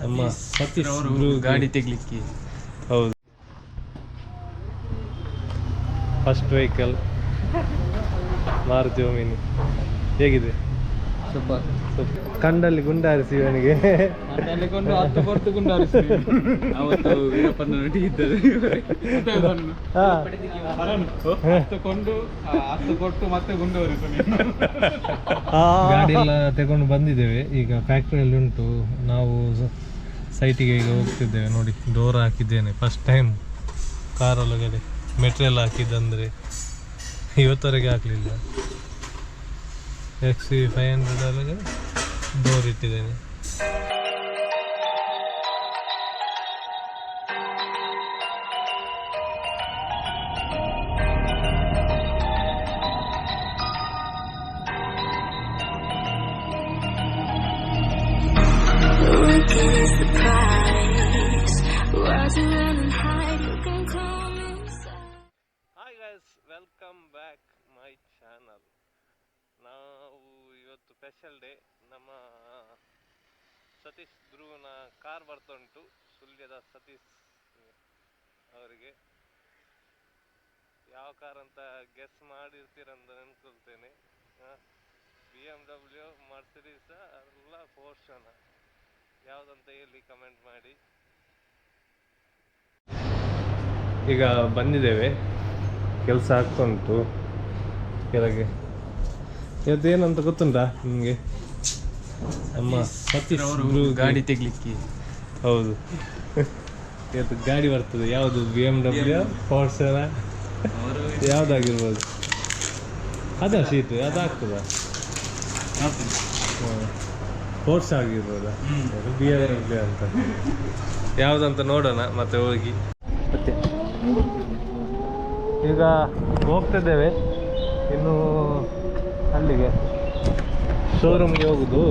ನಮ್ಮ ಸತೀಶ್ ಅವರು ಗಾಡಿ ತೆಗ್ಲಿಕ್ಕೆ. ಹೌದು. ಫಸ್ಟ್ ವೆಹಿಕಲ್ ಮಾರುತಿ ಓಮಿನಿ ಹೇಗಿದೆ? ಸ್ವಲ್ಪ ಸ್ವಲ್ಪ ಕಂಡಲ್ಲಿ ಗುಂಡಾರಿಸಿ ಇವನಿಗೆ ಹತ್ತು ಕೊಟ್ಟು ಗುಂಡು ಹಾರಿಸ್ತೀವಿ. ಅವತ್ತು ವೀರಪ್ಪನ ನಟಿಗಿದ್ದದ್ದು ಹಾ. ಹತ್ತು ಕೊಂಡು ಆ, ಹತ್ತು ಕೊಟ್ಟು ಮತ್ತೆ ಗುಂಡು ಎಲ್ಲ ತಗೊಂಡು ಬಂದಿದ್ದೇವೆ. ಈಗ ಫ್ಯಾಕ್ಟ್ರಿಯಲ್ಲಿ ಉಂಟು. ನಾವು ಸೈಟಿಗೆ ಈಗ ಹೋಗ್ತಿದ್ದೇವೆ. ನೋಡಿ ಡೋರ್ ಹಾಕಿದ್ದೇನೆ ಫಸ್ಟ್ ಟೈಮ್ ಕಾರೊಳಗಡೆ ಮೆಟೀರಿಯಲ್ ಹಾಕಿದ್ದಂದ್ರೆ ಇವತ್ತವರೆಗೆ ಹಾಕಲಿಲ್ಲ. ಎಕ್ಸ್ ವಿ ಫೈವ್ ಹಂಡ್ರೆಡ್ ಒಳಗೆ ಡೋರ್ ಇಟ್ಟಿದ್ದೇನೆ Looking is the price. Rather run ನಾವು ಇವತ್ತು ಸ್ಪೆಷಲ್ ಡೇ ನಮ್ಮ ಸತೀಶ್ ಧ್ರುವನ ಕಾರ್ ಬರ್ತಾ ಉಂಟು ಸುಳ್ಯದ ಸತೀಶ್ ಅವರಿಗೆ. ಯಾವ ಕಾರ್ ಅಂತ ಗೆಸ್ ಮಾಡಿರ್ತೀರಂತ ನೆನ್ಕೊಳ್ತೇನೆ. ಬಿ ಎಂ ಡಬ್ಲ್ಯೂ ಮರ್ಸಿಡೀಸ ಅಲ್ಲ ಫೋರ್ಷನ ಯಾವುದಂತ ಹೇಳಿ ಕಮೆಂಟ್ ಮಾಡಿ. ಈಗ ಬಂದಿದ್ದೇವೆ. ಕೆಲಸ ಆಗ್ತಾ ಉಂಟು. ಕೆಳಗೆ ಏನಂತ ಗೊತ್ತುಂಟಾ ನಿಮಗೆ? ನಮ್ಮ ಸತೀಶ್ ಅವರು ಗಾಡಿ ತೆಗ್ಲಿಕ್ಕೆ. ಹೌದು. ಇವತ್ತು ಗಾಡಿ ಬರ್ತದೆ ಯಾವುದು? ಬಿ ಎಂ ಡಬ್ಲ್ಯೂ ಫಾರ್ಸರ ಯಾವ್ದಾಗಿರ್ಬೋದು? ಅದ ಅದು ಆಗ್ತದ? ಫೋರ್ಸ್ ಆಗಿರ್ಬೋದಾ? ಬಿ ಎಂ ಡಬ್ಲ್ಯೂ ಅಂತ. ಯಾವುದಂತ ನೋಡೋಣ ಮತ್ತೆ ಹೋಗಿ. ಮತ್ತೆ? ಈಗ ಹೋಗ್ತಿದ್ದೇವೆ ಇನ್ನು ಅಲ್ಲಿಗೆ. ಶೋರೂಮ್ಗೆ ಹೋಗುದು.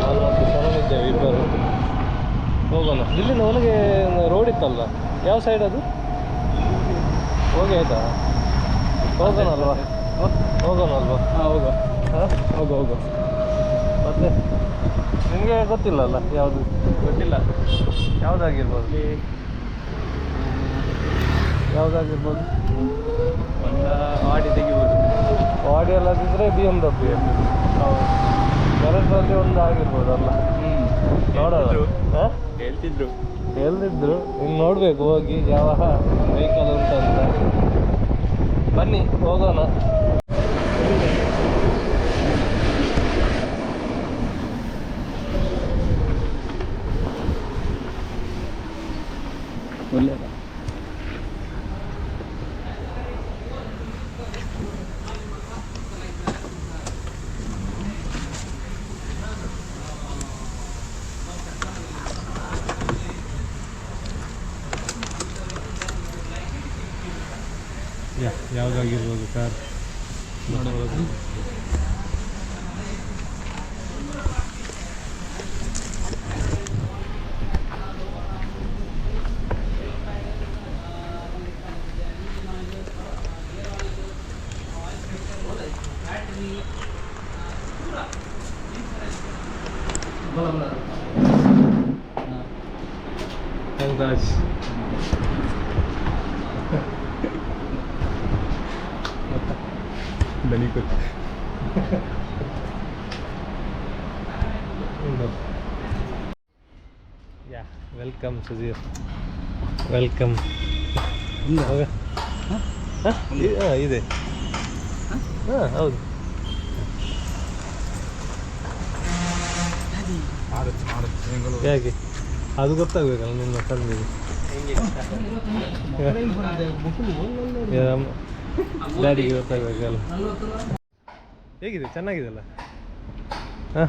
ನಾನು ಮತ್ತು ಶರಣ್ ಇದ್ದೇವೆ ಇಬ್ಬರು. ಹೋಗೋಣ. ಇಲ್ಲಿಂದ ಒಳಗೆ ರೋಡ್ ಇತ್ತಲ್ಲ ಯಾವ ಸೈಡ್ ಅದು? ಹೋಗಿ ಆಯ್ತಾ? ಹೋಗೋಣ ಅಲ್ವಾ ಹೋಗೋಣ ಅಲ್ವಾ ಹಾಂ ಹೋಗುವ. ಹಾಂ ಹೋಗೋ ಹೋಗೋ. ಮತ್ತೆ? ನಿಮಗೆ ಗೊತ್ತಿಲ್ಲಲ್ಲ ಯಾವುದು? ಗೊತ್ತಿಲ್ಲ. ಯಾವುದಾಗಿರ್ಬೋದು? ಯಾವುದಾಗಿರ್ಬೋದು? ಬಾಡಿ ಎಲ್ಲದಿದ್ರೆ ಬಿ ಎಂ ಡಬ್ಲ್ಯೂ ಹೌದು ಎರಡರಲ್ಲಿ ಒಂದು ಆಗಿರ್ಬೋದಲ್ಲ ನೋಡೋದು ಹಾಂ? ಹೇಳ್ತಿದ್ರು. ಇನ್ನು ನೋಡ್ಬೇಕು ಹೋಗಿ ಯಾವ ವೆಹಿಕಲ್ ಅಂತ. ಬನ್ನಿ ಹೋಗೋಣ. ಒಳ್ಳೆಯದ ಯಾ ಯಾವುದಾಗಿರ್ಬೋದು ಕಾರ್ ನೋಡಬಹುದು. ಹೌದಾಜ್ ದನಿ ಕೊಟ್ಟು ಯಾ ವೆಲ್ಕಮ್ ಸುಧೀರ್ ವೆಲ್ಕಮ್ ಇದೆ. ಹಾಂ ಹೌದು. ಹೇಗೆ? ಅದು ಗೊತ್ತಾಗಬೇಕಲ್ಲ ನಿಮ್ಮ ಕಣ್ಣಿಗೆ ಡ್ಯಾಡಿಗೆ ಗೊತ್ತಾಗಬೇಕಲ್ಲ. ಹೇಗಿದೆ? ಚೆನ್ನಾಗಿದೆಲ್ಲ ಹಾಂ?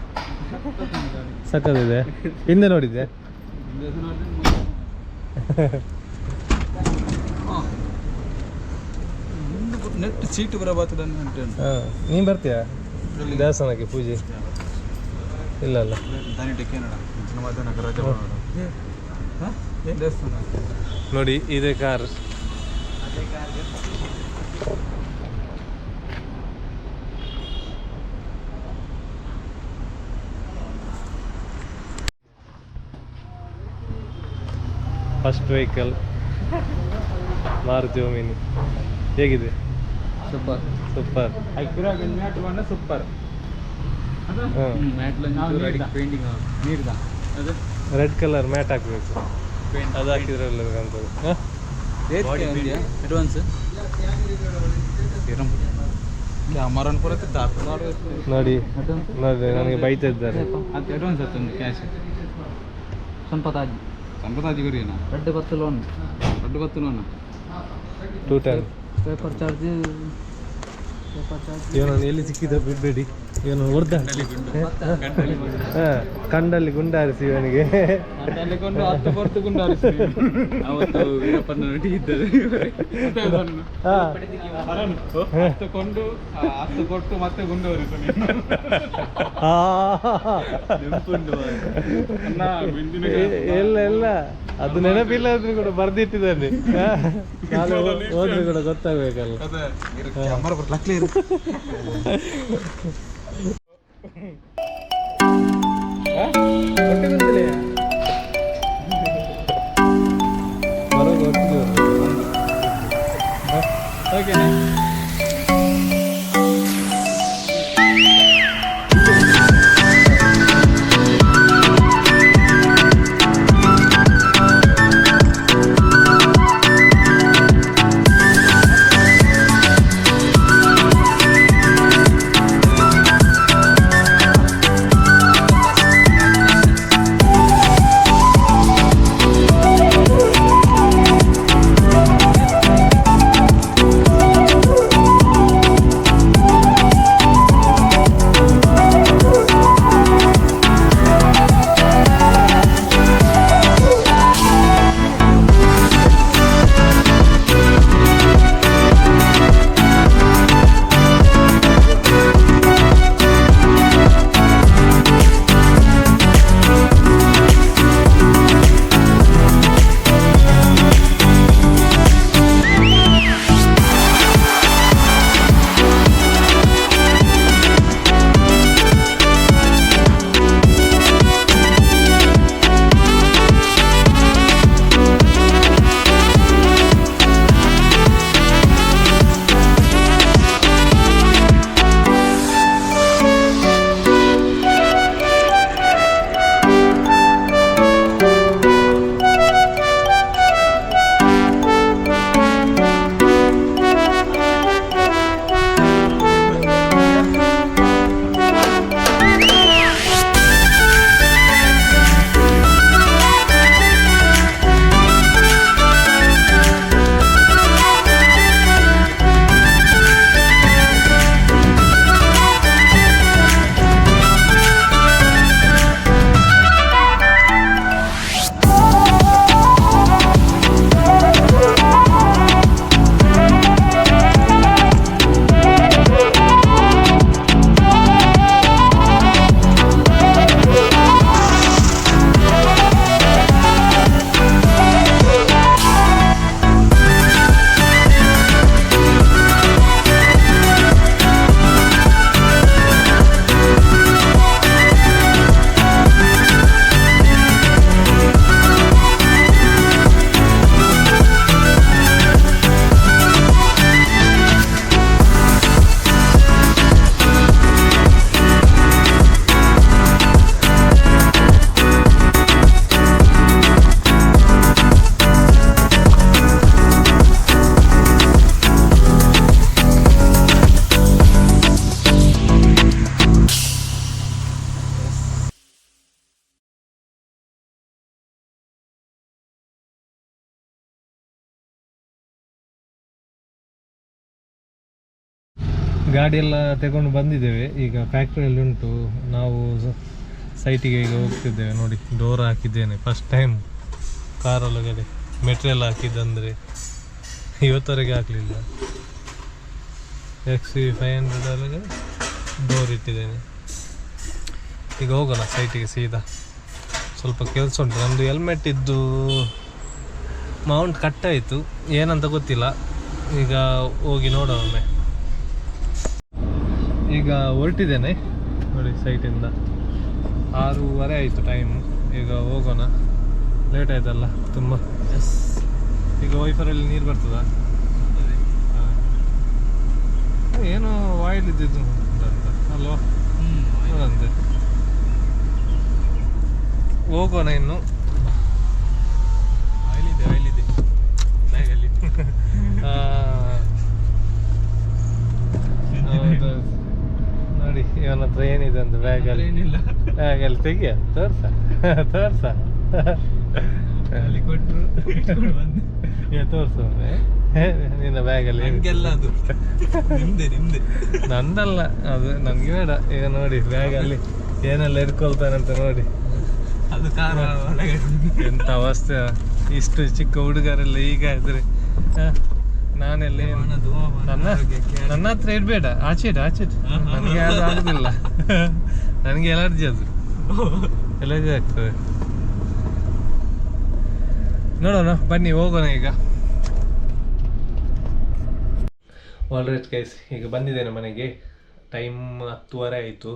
ಸಕ್ಕದಿದೆ ಹಿಂದೆ ನೋಡಿದ್ದೆ. ನೆಟ್ ಸೀಟು ಬರಬಾತದ ಉಂಟು. ಹಾಂ. ನೀನು ಬರ್ತೀಯಾ? ದೇವಸ್ಥಾನಕ್ಕೆ ಪೂಜೆ? ಇಲ್ಲ ಅಲ್ಲ. ನೋಡಿ ಇದೆ car. First vehicle Maruti Omni ಹೇಗಿದೆ? Super super matte super red colour matte ಹಾಕ್ಬೇಕು. ಅದು ಹಾಕಿದ್ರಲ್ಲ ಬೇಕಂತದ್ದು ಅಡ್ವಾನ್ಸ್ ಕ್ಯಾಮರಾನ್ ಪೂರೈತೆ ನೋಡಿ ನೋಡಿ ನನಗೆ ಬೈತಾ ಇದ್ದಾರೆ ಅದು ಅಡ್ವಾನ್ಸ್ ಆಗ್ತದೆ ಕ್ಯಾಶ್ ಗುರಿ loan loan two ten paper charge ಎಲ್ಲಿ ಸಿಕ್ಕಿದ ಬಿಡಬೇಡಿ ಇವನು ಹಾ ಕಂಡಲ್ಲಿ ಗುಂಡಾರಿಸಿ ಇವನಿಗೆ. ಎಲ್ಲ ಎಲ್ಲ. ಅದು ನೆನಪಿಲ್ಲ ಆದ್ರೂ ಕೂಡ ಬರ್ದಿಟ್ಟಿದ್ದಾನೆ. ಹೋದ್ರೆ ಕೂಡ ಗೊತ್ತಾಗ್ಬೇಕಲ್ಲ. Okay. ಓಕೆನಾ? ಗಾಡಿ ಎಲ್ಲ ತಗೊಂಡು ಬಂದಿದ್ದೇವೆ. ಈಗ ಫ್ಯಾಕ್ಟ್ರಿಯಲ್ಲಿ ಉಂಟು. ನಾವು ಸೈಟಿಗೆ ಈಗ ಹೋಗ್ತಿದ್ದೇವೆ ನೋಡಿ. ಡೋರ್ ಹಾಕಿದ್ದೇನೆ ಫಸ್ಟ್ ಟೈಮ್ ಕಾರೊಳಗಡೆ ಮೆಟೀರಿಯಲ್ ಹಾಕಿದ್ದಂದರೆ ಇವತ್ತವರೆಗೆ ಆಗಲಿಲ್ಲ ಎಕ್ಸ್ ವಿ ಫೈವ್ ಹಂಡ್ರೆಡ್ ಒಳಗೆ ಡೋರ್ ಇಟ್ಟಿದ್ದೇನೆ. ಈಗ ಹೋಗೋಣ ಸೈಟಿಗೆ ಸೀದಾ. ಸ್ವಲ್ಪ ಕೆಲಸ ಉಂಟು. ನಮ್ಮದು ಹೆಲ್ಮೆಟ್ ಇದ್ದು ಮೌಂಟ್ ಕಟ್ಟಾಯಿತು ಏನಂತ ಗೊತ್ತಿಲ್ಲ. ಈಗ ಹೋಗಿ ನೋಡೋಣ ಒಮ್ಮೆ. ಈಗ ಹೊರಟಿದ್ದೇನೆ. ನೋಡಿ ಸೈಟಿಂದ ಆರೂವರೆ ಆಯಿತು ಟೈಮು ಈಗ ಹೋಗೋಣ. ಲೇಟ್ ಆಯ್ತಲ್ಲ ತುಂಬ. ಎಸ್ ಈಗ ವೈಫರಲ್ಲಿ ನೀರು ಬರ್ತದಾ? ಏನು ವಾಯಿಲ್ ಇದ್ದಿದ್ದು ಅಂತ. ಅಲ್ವಾ? ಅಂತೆ ಹೋಗೋಣ ಇನ್ನು. ಆಯಿಲ್ ಇದೆ ಆಯಿಲ್ ಇದೆ. ಬ್ಯಾಗಲ್ಲಿ. ನೋಡಿ ಇವನ ಹತ್ರ ಏನಿದೆ ಅಂತ ಬ್ಯಾಗಲ್ಲಿ ಏನಿಲ್ಲ. ಬ್ಯಾಗಲ್ಲಿ ತೆಗಿಯ? ತೋರ್ಸ? ತೋರ್ಸ? ಅಲ್ಲಿ ಕೊಟ್ಟರು ತೋರ್ಸು. ನಿನ್ನ ಬ್ಯಾಗಲ್ಲಿ ಅಲ್ಲಿ ನಂಗೆಲ್ಲ ಅದು. ನಿಮ್ದೆ ನಿಮ್ದೆ ನಂದಲ್ಲ ಅದು ನನ್ಗೆ ಬೇಡ. ಈಗ ನೋಡಿ ಬ್ಯಾಗಲ್ಲಿ ಏನೆಲ್ಲ ಇಟ್ಕೊಳ್ತಾನಂತ ನೋಡಿ. ಅದು ಕಾರ ಎಂತ ಅವಸ್ಥೆ. ಇಷ್ಟು ಚಿಕ್ಕ ಹುಡುಗರೆಲ್ಲ ಈಗ ಇದ್ರೆ ಹ, ನಾನೆಲ್ಲ ನನ್ನ ನನ್ನ ಹತ್ರ ಇರ್ಬೇಡ. ಆಚೆ ಇಡ ಆಚೆ ಇಡು. ನನಗೆ ಅದು ಆಗುದಿಲ್ಲ. ನನಗೆ ಎಲರ್ಜಿ ಅದು. ಎಲರ್ಜಿ ಆಗ್ತದೆ. ನೋಡೋಣ ಬನ್ನಿ ಹೋಗೋಣ ಈಗ. ಆಲ್ರೈಟ್ ಗೈಸ್ ಈಗ ಬಂದಿದ್ದೇನೆ ಮನೆಗೆ. ಟೈಮ್ ಹತ್ತುವರೆ ಆಯಿತು.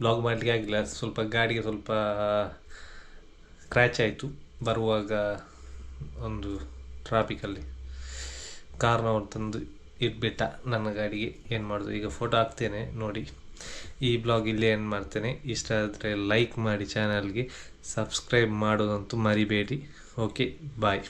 ಬ್ಲಾಗ್ ಮಾಡಲಿಕ್ಕೆ ಆಗಿಲ್ಲ. ಸ್ವಲ್ಪ ಗಾಡಿಗೆ ಸ್ವಲ್ಪ ಕ್ರ್ಯಾಚ್ ಆಯಿತು. ಬರುವಾಗ ಒಂದು ಟ್ರಾಫಿಕಲ್ಲಿ ಕಾರ್ನವ್ರು ತಂದು ಇಟ್ಬಿಟ್ಟ ನನ್ನ ಗಾಡಿಗೆ. ಏನು ಮಾಡೋದು? ಈಗ ಫೋಟೋ ಹಾಕ್ತೇನೆ, ನೋಡಿ. ಈ ಬ್ಲಾಗ್ ಇಲ್ಲೇ ಏನು ಮಾಡ್ತೇನೆ. ಇಷ್ಟ ಆದರೆ ಲೈಕ್ ಮಾಡಿ ಚಾನಲ್ಗೆ ಸಬ್ಸ್ಕ್ರೈಬ್ ಮಾಡೋದಂತೂ ಮರಿಬೇಡಿ. Okay bye